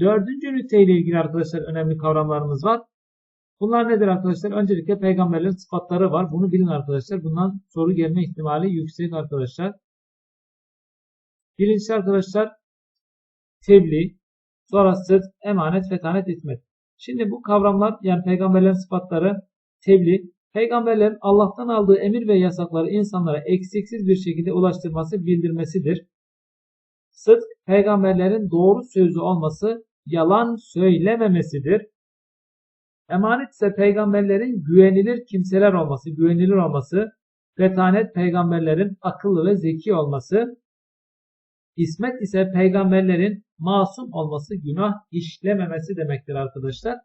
Dördüncü üniteyle ilgili arkadaşlar önemli kavramlarımız var. Bunlar nedir arkadaşlar? Öncelikle peygamberlerin sıfatları var. Bunu bilin arkadaşlar. Bundan soru gelme ihtimali yüksek arkadaşlar. Birincisi arkadaşlar tebliğ, sonra sıdk, emanet, fetanet, hizmet. Şimdi bu kavramlar yani peygamberlerin sıfatları, tebliğ, peygamberlerin Allah'tan aldığı emir ve yasakları insanlara eksiksiz bir şekilde ulaştırması, bildirmesidir. Sıdk, peygamberlerin doğru sözlü olması, yalan söylememesidir. Emanet ise peygamberlerin güvenilir kimseler olması, güvenilir olması, fetanet peygamberlerin akıllı ve zeki olması, İsmet ise peygamberlerin masum olması, günah işlememesi demektir arkadaşlar.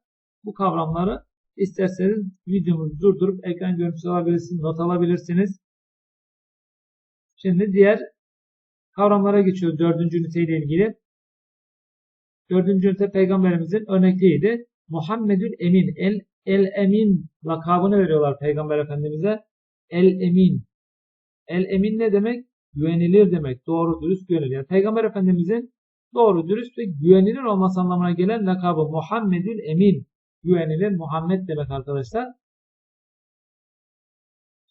Bu kavramları isterseniz videomuzu durdurup ekran görüntüsü alabilirsiniz, not alabilirsiniz. Şimdi diğer kavramlara geçiyoruz dördüncü üniteyle ilgili. Dördüncü ünite peygamberimizin örnekliğiydi. Muhammedül Emin, El, El Emin lakabını veriyorlar peygamber efendimize. El Emin. El Emin ne demek? Güvenilir demek. Doğru, dürüst, güvenilir. Yani peygamber efendimizin doğru, dürüst ve güvenilir olması anlamına gelen lakabı Muhammedül Emin. Güvenilir Muhammed demek arkadaşlar.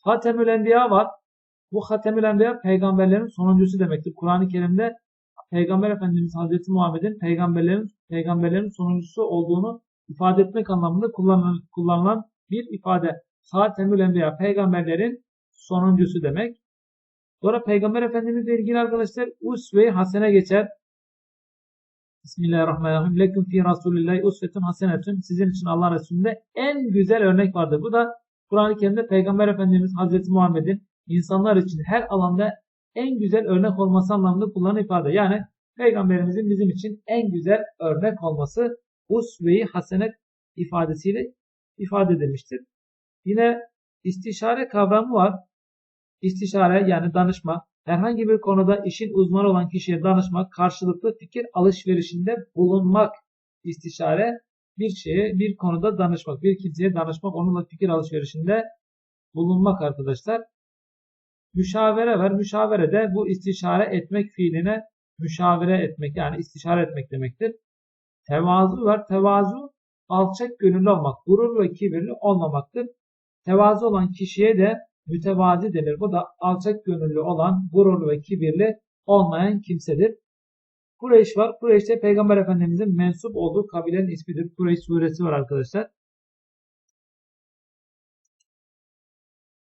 Hatemül Enbiya var. Bu Hatemül Enbiya peygamberlerin sonuncusu demektir. Kur'an-ı Kerim'de Peygamber Efendimiz Hazreti Muhammed'in peygamberlerin peygamberlerin sonuncusu olduğunu ifade etmek anlamında kullanılan, kullanılan bir ifade. Hatemül Enbiya peygamberlerin sonuncusu demek. Sonra Peygamber Efendimizle ilgili arkadaşlar usve hasene geçer. Bismillahirrahmanirrahim. Leküm fi Rasulillahi usvetun hasenetun. Sizin için Allah Resulü'nde en güzel örnek vardır. Bu da Kur'an-ı Kerim'de Peygamber Efendimiz Hazreti Muhammed'in insanlar için her alanda en güzel örnek olması anlamında kullanılan ifade. Yani Peygamberimizin bizim için en güzel örnek olması usve-i hasenet ifadesiyle ifade edilmiştir. Yine istişare kavramı var. İstişare yani danışma, herhangi bir konuda işin uzmanı olan kişiye danışmak, karşılıklı fikir alışverişinde bulunmak. İstişare bir şeye, bir konuda danışmak, bir kimseye danışmak, onunla fikir alışverişinde bulunmak arkadaşlar. Müşavere var. Müşavere de bu istişare etmek fiiline müşavere etmek yani istişare etmek demektir. Tevazu var. Tevazu alçak gönüllü olmak, gurur ve kibirli olmamaktır. Tevazu olan kişiye de mütevazi denir. Bu da alçak gönüllü olan, gururlu ve kibirli olmayan kimsedir. Kureyş var. Kureyş de Peygamber Efendimizin mensup olduğu kabilenin ismidir. Kureyş suresi var arkadaşlar.